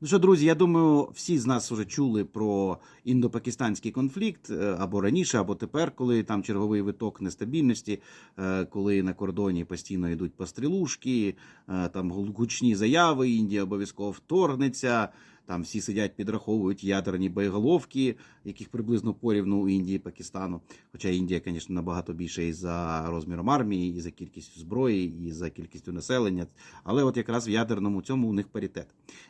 Ну що, друзі, я думаю, всі з нас вже чули про індопакистанський конфлікт е, або раніше, або тепер, коли там черговий виток нестабільності, е, коли на кордоні постійно йдуть пострілушки, е, там гучні заяви, Індія обов'язково вторгнеться. Там всі сидять, підраховують ядерні боєголовки, яких приблизно порівну у Індії Пакистану. Хоча Індія, звісно, набагато більше і за розміром армії, і за кількістю зброї, і за кількістю населення. Але от якраз в ядерному цьому у них паритет.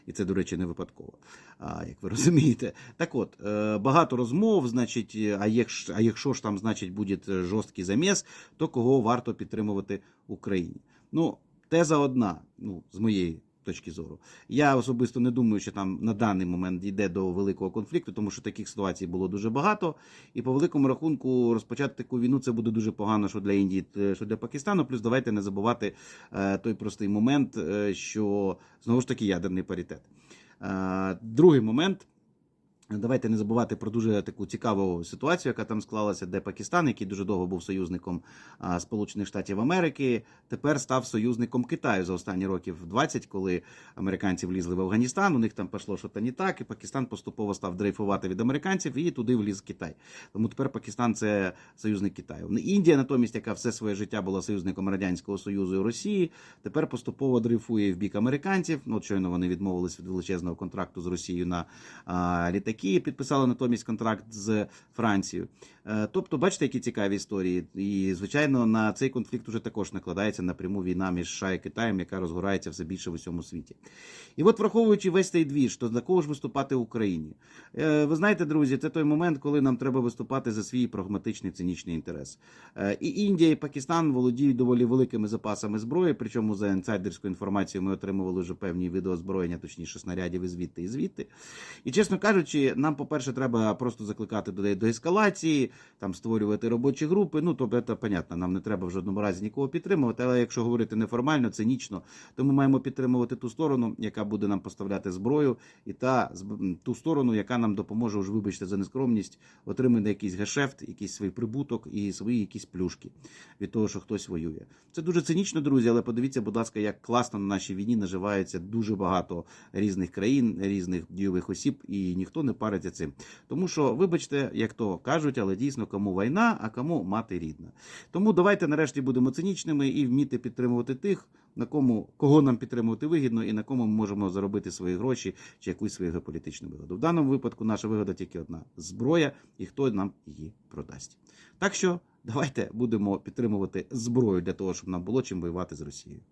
І це, до речі, не випадково, а, як ви розумієте. Так от, е, багато розмов, значить, а якщо, а якщо ж там, значить, буде жорсткий заміс, то кого варто підтримувати Україні? Ну, теза одна, ну, з моєї точки зору. Я особисто не думаю, що там на даний момент йде до великого конфлікту, тому що таких ситуацій було дуже багато. І по великому рахунку розпочати таку війну це буде дуже погано, що для Індії, що для Пакистану. Плюс давайте не забувати е, той простий момент, е, що знову ж таки ядерний паритет. Е, другий момент. Давайте не забувати про дуже таку цікаву ситуацію, яка там склалася, де Пакистан, який дуже довго був союзником Сполучених Штатів Америки, тепер став союзником Китаю за останні років 20, коли американці влізли в Афганістан. У них там пішло щось не так, і Пакистан поступово став дрейфувати від американців, і туди вліз Китай. Тому тепер Пакистан це союзник Китаю. Індія, натомість, яка все своє життя була союзником радянського союзу і Росії, тепер поступово дрейфує в бік американців. Ну, от щойно вони відмовились від величезного контракту з Росією на а, літаки, підписали натомість контракт з Францією. Е, Тобто, бачите, які цікаві історії. І, звичайно, на цей конфлікт уже також накладається напряму війна між США і Китаєм, яка розгорається все більше в усьому світі. І от, враховуючи весь цей двіж, то за кого ж виступати в Україні? Е, Ви знаєте, друзі, це той момент, коли нам треба виступати за свій прагматичний цинічний інтерес. Е, І Індія, і Пакистан володіють доволі великими запасами зброї. Причому за інсайдерською інформацією ми отримували вже певні видоозброєння, точніше снарядів і звідти і звідти. І чесно кажучи, нам, по-перше, треба просто закликати до, до ескалації, там створювати робочі групи. Ну, тобто, це понятно, нам не треба в жодному разі нікого підтримувати. Але якщо говорити неформально, цинічно, то ми маємо підтримувати ту сторону, яка буде нам поставляти зброю, і та ту сторону, яка нам допоможе, уж вибачте за нескромність, отримати якийсь гешефт, якийсь свій прибуток і свої якісь плюшки від того, що хтось воює. Це дуже цинічно, друзі. Але подивіться, будь ласка, як класно на нашій війні наживається дуже багато різних країн, різних дійових осіб, і ніхто не париться цим. Тому що, вибачте, як то кажуть, але дійсно кому війна, а кому мати рідна. Тому давайте нарешті будемо цинічними і вміти підтримувати тих, на кому кого нам підтримувати вигідно, і на кому ми можемо заробити свої гроші чи якусь свою геополітичну вигоду. В даному випадку наша вигода тільки одна зброя, і хто нам її продасть. Так що давайте будемо підтримувати зброю для того, щоб нам було чим воювати з Росією.